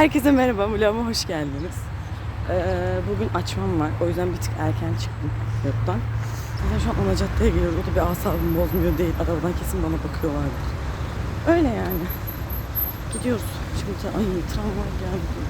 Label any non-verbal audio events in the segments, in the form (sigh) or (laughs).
Herkese merhaba, vloguma hoş geldiniz. Ee, bugün açmam var, o yüzden bir tık erken çıktım yurttan. Zaten şu an ana caddeye geliyoruz, o da bir asabımı bozmuyor değil. Arabadan kesin bana bakıyorlardır. Öyle yani. Gidiyoruz. Şimdi ay tramvay geldi.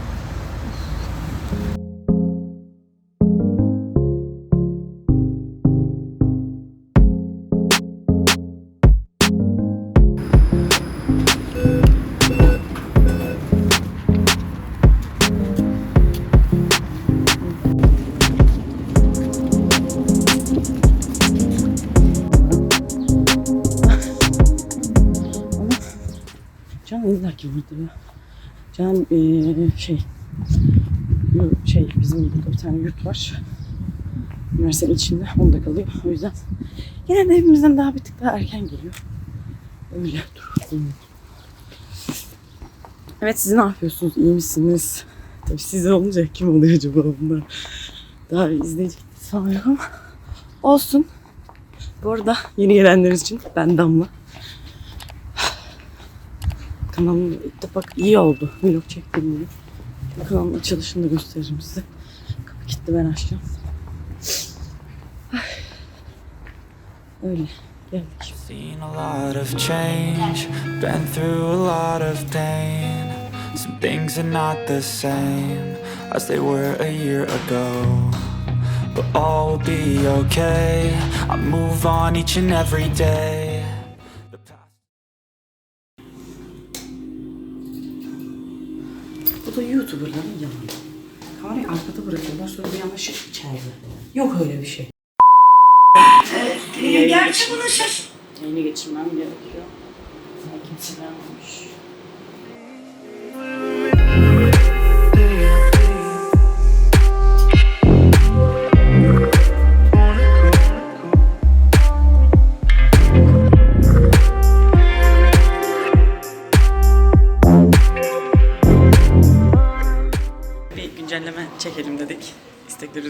Can illa ki vardır ya. Can eee, şey şey bizim burada bir tane yurt var. Üniversitenin içinde onda kalıyor. O yüzden genelde hepimizden daha bir tık daha erken geliyor. Öyle dur. Evet siz ne yapıyorsunuz? İyi misiniz? Tabii siz olunca kim oluyor acaba bunlar? Daha izleyici ama olsun. Bu arada yeni gelenler için ben Damla. Kanalım ilk defa iyi oldu. Vlog çektiğim gibi. Kanalın açılışını da gösteririm size. Kapı kilitli ben açacağım. Öyle geldik. Seen a lot of change, been through a lot of pain. Some things are not the same as they were a year ago. But all will be okay. I move on each and every day. Kamerayı arkada bırakıyorlar sonra bir anda şık içeride. Yok öyle bir şey. Gerçi bunu şaş... Yayını geçirmem gerekiyor. Sakin silenmiş.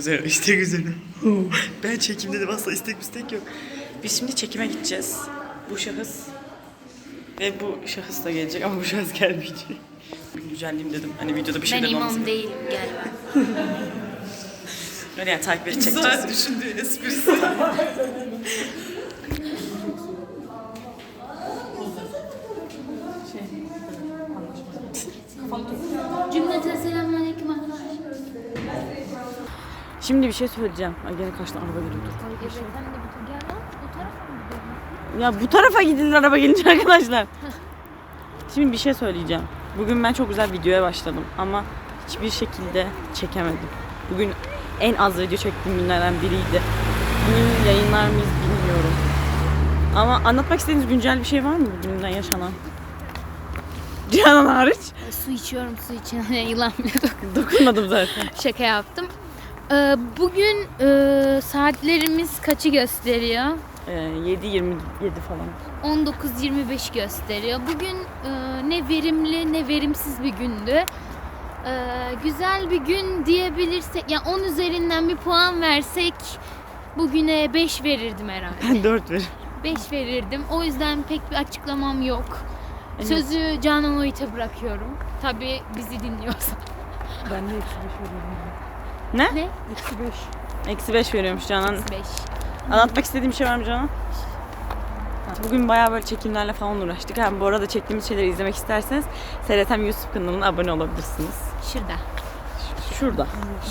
Üzerine, istek üzerine. ben çekim dedim asla istek istek yok. Biz şimdi çekime gideceğiz. Bu şahıs ve bu şahıs da gelecek ama bu şahıs gelmeyecek. Bir güncelleyeyim dedim. Hani videoda bir şey Ben demem imam değilim gelme. Öyle yani takipleri çekeceğiz. düşündüğü esprisi. (laughs) Şimdi bir şey söyleyeceğim. Ay gene karşıdan araba geliyor. dur. Evet sen de bütün gel lan. Bu tarafa mı gidiyorsun? Ya bu tarafa gidilir araba gelince arkadaşlar. Şimdi bir şey söyleyeceğim. Bugün ben çok güzel videoya başladım ama hiçbir şekilde çekemedim. Bugün en az video çektiğim günlerden biriydi. Bugün yayınlar mıyız bilmiyorum. Ama anlatmak istediğiniz güncel bir şey var mı bugünden yaşanan? Cihan hariç. Su içiyorum su için. (laughs) Yılan bile dok- Dokunmadım zaten. Şaka yaptım. Ee, bugün e, saatlerimiz kaçı gösteriyor? Ee, 7.27 falan. 19.25 gösteriyor. Bugün e, ne verimli ne verimsiz bir gündü. Ee, güzel bir gün diyebilirsek, yani 10 üzerinden bir puan versek bugüne 5 verirdim herhalde. Ben 4 veririm. 5 verirdim. O yüzden pek bir açıklamam yok. Evet. Sözü Canan Oğit'e bırakıyorum. Tabii bizi dinliyorsa. Ben de eksi 5 veriyorum. Ne? Ne? Eksi 5. Eksi 5 veriyormuş Canan. 5. Anlatmak istediğim bir şey var mı Canan? Bugün bayağı böyle çekimlerle falan uğraştık. Ha, bu arada çektiğimiz şeyleri izlemek isterseniz SRTM YouTube kanalına abone olabilirsiniz. Şurada. Şurada.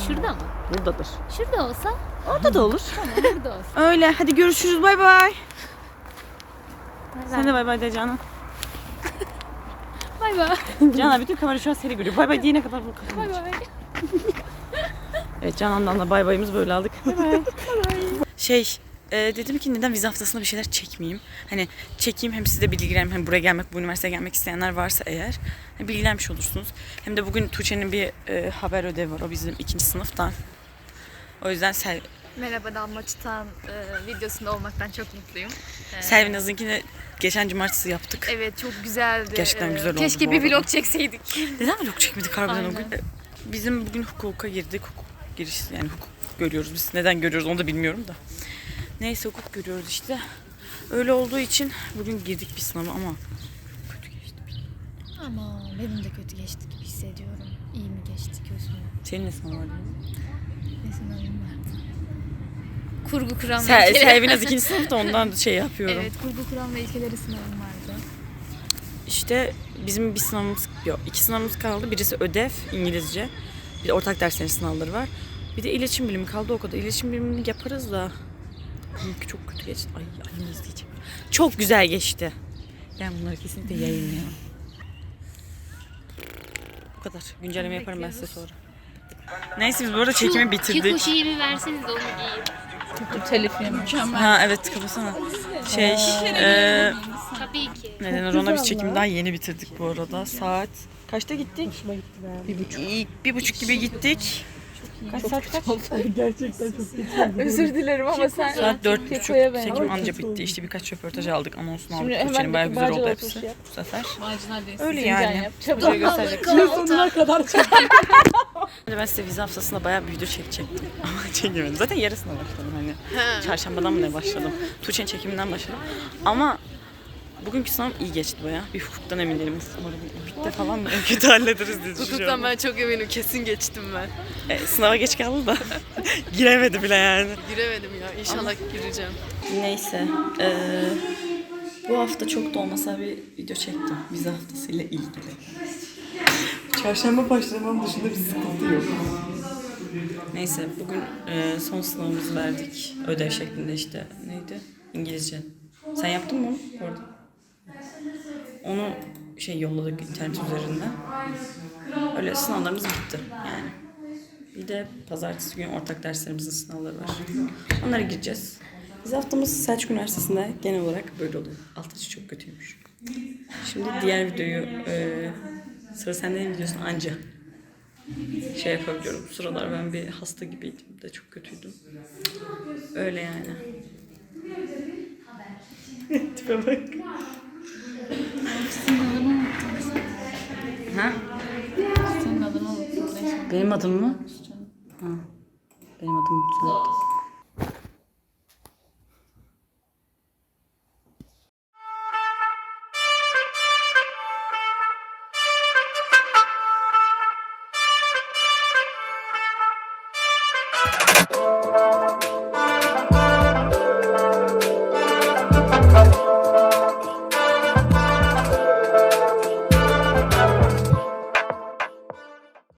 Şurada mı? Buradadır. Şurada olsa Orada da olur. tamam burada olsun. Öyle. Hadi görüşürüz. Bay bay. Sen de bay bay de Canan. Bay bay. Canan bütün kamera şu an seni görüyor. Bay bay diyene kadar bu Bay kadar. bay. Evet Canan'dan da bay bayımızı böyle aldık. Bay bay. şey e, dedim ki neden vize haftasında bir şeyler çekmeyeyim. Hani çekeyim hem size bilgileneyim. Hem buraya gelmek, bu üniversiteye gelmek isteyenler varsa eğer hani bilgilenmiş olursunuz. Hem de bugün Tuğçe'nin bir e, haber ödevi var. O bizim ikinci sınıftan. O yüzden Sel Merhaba Damla Çıtan e, videosunda olmaktan çok mutluyum. E, Selvi Naz'ınkini geçen cumartesi yaptık. Evet çok güzeldi. Gerçekten E, güzel oldu Keşke bu bir arada. vlog çekseydik. Neden vlog çekmedik harbiden o Aynen. gün? Bizim bugün hukuka girdik. Hukuk giriş yani hukuk görüyoruz biz. Neden görüyoruz onu da bilmiyorum da. Neyse hukuk görüyoruz işte. Öyle olduğu için bugün girdik bir sınava ama kötü geçti. Ama benim de kötü geçti gibi hissediyorum. İyi mi geçti kötü mü? Senin ne sınav vardı? Ne sınavım vardı? Kurgu kuram ve Sel, ilkeleri. Selvi Naz ikinci (laughs) sınıfta ondan şey yapıyorum. Evet kurgu kuram ve ilkeleri sınavım vardı. İşte bizim bir sınavımız yok. iki sınavımız kaldı. Birisi ödev İngilizce. Bir de ortak derslerin sınavları var. Bir de iletişim bilimi kaldı o kadar. İletişim bilimini yaparız da. Benimki çok kötü geçti. Ay annem izleyeceğim. Çok güzel geçti. Ben bunları kesinlikle yayınlayamam. Bu kadar. Güncelleme yaparım ben size sonra. Neyse biz bu arada çekimi bitirdik. Kiko şeyi bir verseniz onu giyeyim. Ha evet kapasana. Şey, eee Tabii ki. neden ona biz çekimi daha yeni bitirdik bu arada. Saat kaçta gittik? Bir buçuk. Bir buçuk gibi gittik. Kaç saat kaç? (laughs) Özür dilerim ama sen Saat dört buçuk. Çekim anca bitti. İşte birkaç röportaj aldık. Anonsunu aldık. Şimdi hemen bayağı güzel oldu hepsi yap. bu sefer. Öyle yani. Çabucak gösterecek. Sonuna kadar Şimdi ben size vize haftasında bayağı bir video çekecektim. (laughs) Ama çekemedim. Zaten yarısına başladım hani. Çarşambadan mı ne başladım. Tuğçe'nin çekiminden başladım. Ama bugünkü sınavım iyi geçti bayağı. Bir hukuktan emin değilim. Umarım bitti falan da en kötü hallederiz diye düşünüyorum. Hukuktan ben çok eminim kesin geçtim ben. E, sınava geç kaldı da (laughs) giremedi bile yani. Giremedim ya inşallah gireceğim. Neyse. eee, bu hafta çok da olmasa bir video çektim. Vize haftasıyla ilgili. Çarşamba başlamam dışında bir sıkıntı yok. Neyse bugün eee, son sınavımızı verdik. Ödev şeklinde işte. Neydi? İngilizce. Sen yaptın mı onu bu arada? Onu şey yolladık internet üzerinden. Öyle sınavlarımız bitti yani. Bir de pazartesi günü ortak derslerimizin sınavları var. Onlara gireceğiz. Biz haftamız Selçuk Üniversitesi'nde genel olarak böyle oluyor. Alt çok kötüymüş. Şimdi diğer videoyu e, sıra sende videosunu anca şey yapabiliyorum. Sıralar ben bir hasta gibiydim de çok kötüydüm. Öyle yani. (laughs) Tipe bak. Senin adını unuttum. Ha? Senin adını unuttum. Benim adım mı? Ha. Benim adım unuttum.